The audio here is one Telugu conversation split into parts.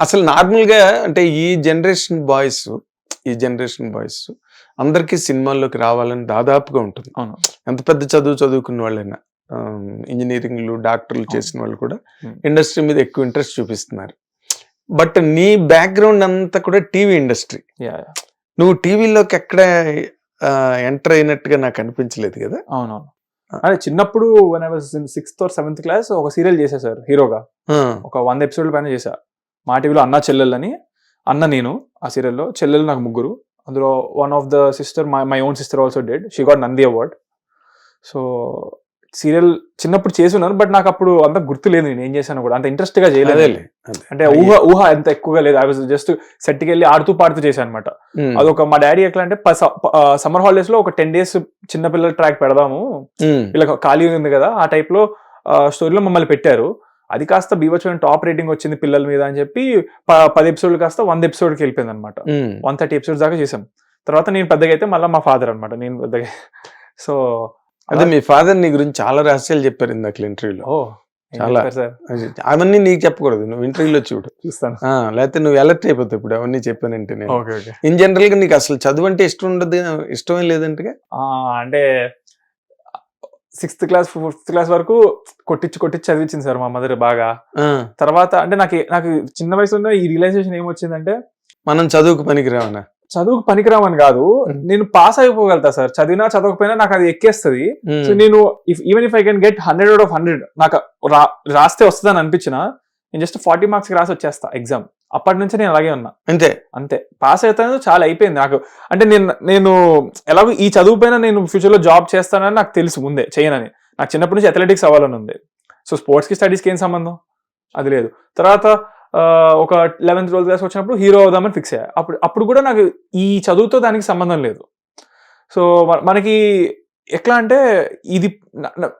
అసలు నార్మల్గా అంటే ఈ జనరేషన్ బాయ్స్ ఈ జనరేషన్ బాయ్స్ అందరికీ సినిమాల్లోకి రావాలని దాదాపుగా ఉంటుంది. అవును. ఎంత పెద్ద చదువు చదువుకున్న వాళ్ళైనా ఇంజనీరింగ్లు డాక్టర్లు చేసిన వాళ్ళు కూడా. ఇండస్ట్రీ మీద ఎక్కువ ఇంట్రెస్ట్ చూపిస్తున్నారు. బట్ నీ బ్యాక్గ్రౌండ్ అంతా కూడా టీవీ ఇండస్ట్రీ. యా నువ్వు టీవీలోకి ఎక్కడ ఎంటర్ అయినట్టుగా నాకు అనిపించలేదు కదా? అవునవును. అదే చిన్నప్పుడు సిక్స్త్ ఆర్ సెవెంత్ క్లాస్ ఒక సీరియల్ చేశా సార్ హీరోగా ఒక వంద ఎపిసోడ్ల పైన చేశా. మా టీవీలో అన్న చెల్లెళ్ళని అన్న నేను ఆ సీరియల్లో. చెల్లెలు నాకు ముగ్గురు. అందులో one of the sister my my own sister also dead she got Nandi award so serial చిన్నప్పుడు చేసి ఉన్నాను బట్ నాకు అప్పుడు అంత గుర్తు లేదు నేను ఏం చేశాను కూడా. అంత ఇంట్రెస్ట్గా చేయలేదు. అంటే ఊహ ఊహ ఎంత ఎక్కువగా లేదు. ఐ వాజ్ జస్ట్ సెట్కి వెళ్ళి ఆడుతూ పాడుతూ చేశాను అనమాట అదొక మా డాడీ ఎట్లా అంటే సమ్మర్ హాలిడేస్లో ఒక టెన్ డేస్ చిన్నపిల్లల ట్రాక్ పెడదాము. ఇలా ఖాళీ ఉంది కదా. ఆ టైప్లో స్టోరీలో మమ్మల్ని పెట్టారు. అది కాస్త బీవచ్చిన టాప్ రేటింగ్ వచ్చింది పిల్లల మీద అని చెప్పి పది ఎపిసోడ్లు కాస్త వంద ఎపిసోడ్కి వెళ్ళిపోయింది అనమాట. వన్ థర్టీ ఎపిసోడ్స్ దాకా చేసాం తర్వాత నేను పెద్దగా అయితే మళ్ళీ మా ఫాదర్ అనమాట నేను పెద్దగా సో అదే మీ ఫాదర్ నీ గురించి చాలా రహస్యాలు చెప్పారు ఇందాక ఇంటర్వ్యూలో. చాలా. సార్? అవన్నీ నీకు చెప్పకూడదు. నువ్వు ఇంటర్వ్యూలో చూడు. చూస్తాను. లేకపోతే నువ్వు అలర్ట్ అయిపోతావు ఇప్పుడు. అవన్నీ చెప్పానంటే నేను ఇన్ జనరల్గా నీకు అసలు చదువు అంటే ఇష్టం ఉండదు ఇష్టమే లేదంటే అంటే సిక్స్త్ క్లాస్ ఫిఫ్త్ క్లాస్ వరకు కొట్టించి కొట్టించి చదివించింది సార్ మా మదర్ బాగా. తర్వాత అంటే నాకు నాకు చిన్న వయసులో ఈ రియలైజేషన్ ఏమొచ్చిందంటే మనం చదువుకు పనికిరావనా? చదువుకు పనికిరామని కాదు. నేను పాస్ అయిపోగలుగుతా సార్. చదివినా చదవకపోయినా నాకు అది ఎక్కేస్తుంది. సో నేను if even if I can get hundred out of hundred నాకు రాస్తే వస్తుందని అనిపించిన నేను జస్ట్ ఫార్టీ మార్క్స్ రాసి వచ్చేస్తా ఎగ్జామ్ అప్పటి నుంచి నేను అలాగే ఉన్నా. అంతే. అంతే. పాస్ అవుతాను చాలా అయిపోయింది నాకు. అంటే నేను నేను ఎలాగో ఈ చదువు పైన నేను ఫ్యూచర్లో జాబ్ చేస్తానని నాకు తెలుసు ముందే చేయనని. నాకు చిన్నప్పటి నుంచి అథ్లెటిక్స్ అవ్వాలని ఉంది. సో స్పోర్ట్స్కి స్టడీస్కి ఏం సంబంధం? అది లేదు. తర్వాత ఒక లెవెన్త్ ట్వెల్త్ క్లాస్ వచ్చినప్పుడు హీరో అవుదామని ఫిక్స్ అయ్యా. అప్పుడు అప్పుడు కూడా నాకు ఈ చదువుతో దానికి సంబంధం లేదు. సో మనకి ఎట్లా అంటే ఇది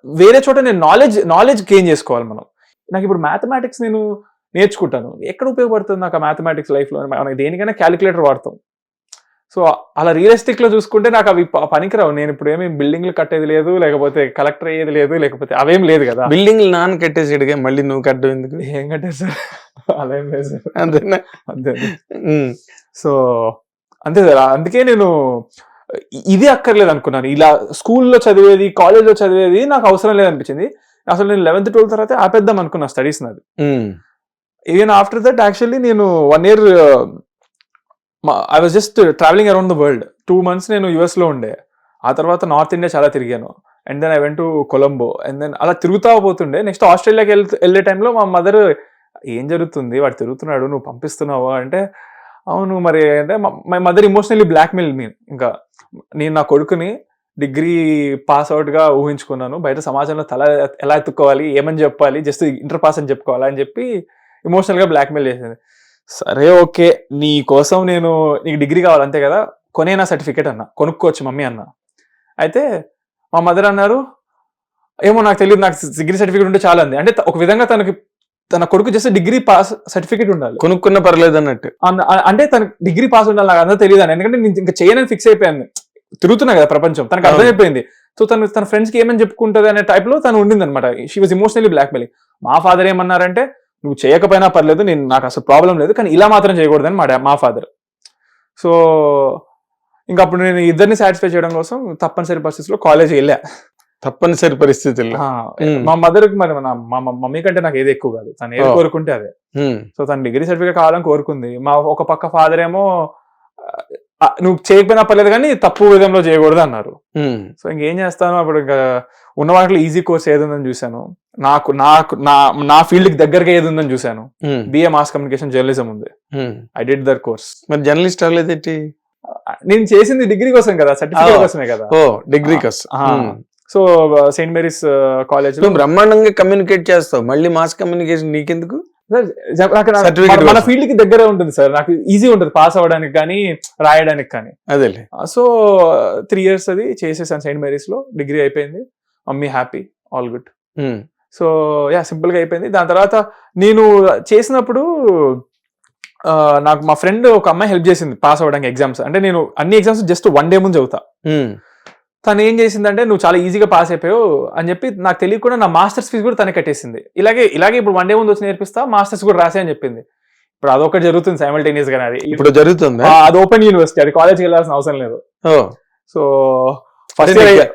వేరే చోట నేను నాలెడ్జ్ నాలెడ్జ్ గెయిన్ చేసుకోవాలి మనం. నాకు ఇప్పుడు మ్యాథమెటిక్స్ నేను నేర్చుకుంటాను. ఎక్కడ ఉపయోగపడుతుంది నాకు ఆ మ్యాథమెటిక్స్ లైఫ్లో మనకి దేనికైనా క్యాలిక్యులేటర్ వాడతాం. సో అలా రియలిస్టిక్లో చూసుకుంటే నాకు అవి పనికిరావు. నేను ఇప్పుడు ఏమి బిల్డింగ్లు కట్టేది లేదు లేకపోతే కలెక్టర్ అయ్యేది లేదు లేకపోతే అవేం లేదు కదా. బిల్డింగ్ నాన్న కట్టేసాడుగా మళ్ళీ నువ్వు కట్టడం ఎందుకు? ఏం కట్టారు సార్ అలా ఏం లేదు. సార్ అంతేనా? అంతే. సో అంతే సార్ అందుకే నేను ఇది అక్కర్లేదు అనుకున్నాను ఇలా స్కూల్లో చదివేది కాలేజ్లో చదివేది నాకు అవసరం లేదనిపించింది. అసలు నేను లెవెన్త్ ట్వెల్త్ తర్వాత ఆపేద్దాం అనుకున్నా స్టడీస్ నాది. ఈవెన్ ఆఫ్టర్ దట్ యాక్చువల్లీ నేను one year I was just travelling around the world two months నేను యూఎస్లో ఉండే. ఆ తర్వాత నార్త్ ఇండియా చాలా తిరిగాను. And then I went to Colombo and then అలా తిరుగుతా పోతుండే. నెక్స్ట్ ఆస్ట్రేలియాకి వెళ్ వెళ్ళే టైంలో మా మదర్ ఏం జరుగుతుంది? వాడు తిరుగుతున్నాడు. నువ్వు పంపిస్తున్నావా? అంటే అవును మరి అంటే my mother emotionally blackmail me ఇంకా నేను నా కొడుకుని డిగ్రీ పాస్ అవుట్గా ఊహించుకున్నాను. బయట సమాజంలో తల ఎలా ఎత్తుకోవాలి? ఏమని చెప్పాలి? జస్ట్ ఇంటర్ పాస్ అని చెప్పుకోవాలా? అని చెప్పి ఇమోషనల్గా బ్లాక్మెయిల్ చేసింది. సరే ఓకే నీ కోసం నేను నీకు డిగ్రీ కావాలి అంతే కదా? కొనే నా సర్టిఫికేట్ అన్న కొనుక్కోవచ్చు మమ్మీ అన్న. అయితే మా మదర్ అన్నారు ఏమో నాకు తెలియదు నాకు డిగ్రీ సర్టిఫికేట్ ఉంటే చాలా అంది. అంటే ఒక విధంగా తనకి తన కొడుకు జస్ట్ డిగ్రీ పాస్ సర్టిఫికేట్ ఉండాలి. కొనుక్కున్న పర్లేదు అన్నట్టు. అంటే తనకు డిగ్రీ పాస్ ఉండాలి నాకు అంతా తెలియదు అని. ఎందుకంటే నేను ఇంకా చేయనని ఫిక్స్ అయిపోయాను తిరుగుతున్నా కదా ప్రపంచం తనకు. అర్థమైపోయింది సో తను తన ఫ్రెండ్స్కి ఏమని చెప్పుకుంటది అనే టైప్లో తను ఉండింది అనమాట she was emotionally blackmailing మా ఫాదర్ ఏమన్నారంటే నువ్వు చేయకపోయినా పర్లేదు నేను నాకు అసలు ప్రాబ్లం లేదు కానీ ఇలా మాత్రం చేయకూడదని మా మా ఫాదర్ సో ఇంకా అప్పుడు నేను ఇద్దరిని సాటిస్ఫై చేయడం కోసం తప్పనిసరి పరిస్థితుల్లో కాలేజ్ వెళ్ళా. తప్పనిసరి పరిస్థితుల్లో. మా మదర్ మరి మా మమ్మీ కంటే నాకు ఏది ఎక్కువ కాదు. తను ఏది. కోరుకుంటే అదే. సో తను డిగ్రీ సర్టిఫికేట్ కావాలని కోరుకుంది. మా ఒక పక్క ఫాదర్ ఏమో నువ్వు చేయకపోయినా పర్లేదు కానీ తప్పు విధంలో చేయకూడదు అన్నారు. సో ఇంకేం చేస్తాను? అప్పుడు ఇంకా ఉన్న వాటిలో ఈజీ కోర్స్ ఏది ఉందని చూశాను. నాకు నాకు నా నా ఫీల్డ్కి దగ్గరగా ఏది ఉందని చూశాను బిఏ మాస్ కమ్యూనికేషన్ జర్నలిజం ఉంది. ఐ డిడ్ దర్ కోర్స్ మరి జర్నలిస్ట్ అవ్వలేదేంటి నేను చేసింది డిగ్రీ కోసం కదా సర్టిఫికేట్. కోసమే కదా. ఓ డిగ్రీ కోసం. సో సెయింట్ మేరీస్ కాలేజ్లో బ్రహ్మాండంగా కమ్యూనికేట్ చేస్తావు. మళ్ళీ మాస్ కమ్యూనికేషన్ నీకెందుకు? మన-. ఫీల్డ్కి దగ్గర ఉంటుంది సార్. నాకు ఈజీ ఉంటుంది పాస్ అవ్వడానికి కానీ రాయడానికి కానీ. అదేలే. సో త్రీ ఇయర్స్ అది చేసేసాను సెయింట్ మేరీస్లో. డిగ్రీ అయిపోయింది. Mummy happy all good so yeah సింపుల్గా అయిపోయింది. దాని తర్వాత నేను చేసినప్పుడు నాకు మా ఫ్రెండ్ ఒక అమ్మాయి హెల్ప్ చేసింది పాస్ అవ్వడానికి ఎగ్జామ్స్ అంటే నేను అన్ని ఎగ్జామ్స్ జస్ట్ వన్ డే ముందు చదువుతా. ఉమ్, తను ఏం చేసిందంటే నువ్వు చాలా ఈజీగా పాస్ అయిపోయావు అని చెప్పి నాకు తెలియకుండా నా మాస్టర్స్ ఫీజు కూడా తనే కట్టేసింది. ఇలాగే ఇలాగే ఇప్పుడు వన్ డే ముందు వచ్చి నేర్పిస్తా మాస్టర్స్ కూడా రాసే అని చెప్పింది. ఇప్పుడు అదొకటి జరుగుతుంది సైమల్టేనియస్గా అది ఇప్పుడు జరుగుతుందా? అది ఓపెన్ యూనివర్సిటీ అది కాలేజ్కి వెళ్ళాల్సిన అవసరం లేదు. సో ఫస్ట్ నీకు